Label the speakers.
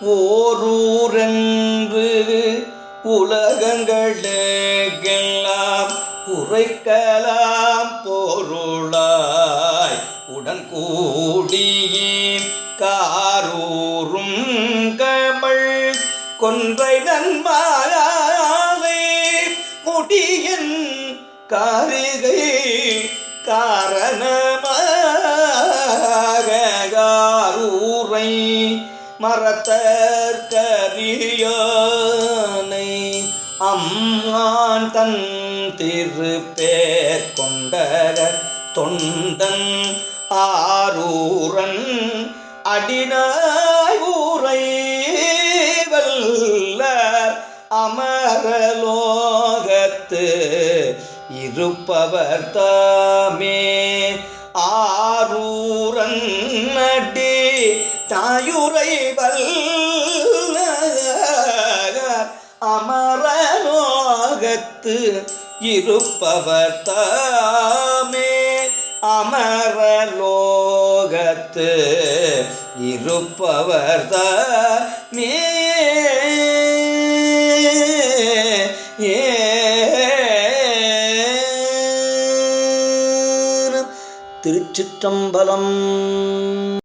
Speaker 1: ஓரூரென்று உலகங்களுக்கெல்லாம் உரைக்கலாம் பொருளாய். உடன் கூடி காரூரும் கமல் கொன்றை நன்மாயாவே முடியன் காரிகை காரணமாக காரூரை மரத்தற்கரியோனை அம்மான் தன் திருப்பேர் கொண்ட தொண்டன் ஆரூரன் அடினாய் ஊரை வல்ல அமரலோகத்து இருப்பவர் தாமே. ஆரூரன் தாயுரை வல்ல அமரலோகத்து இருப்பவர் தாமே. அமரலோகத்து இருப்பவர் தாமே. திருச்சிற்றம்பலம்.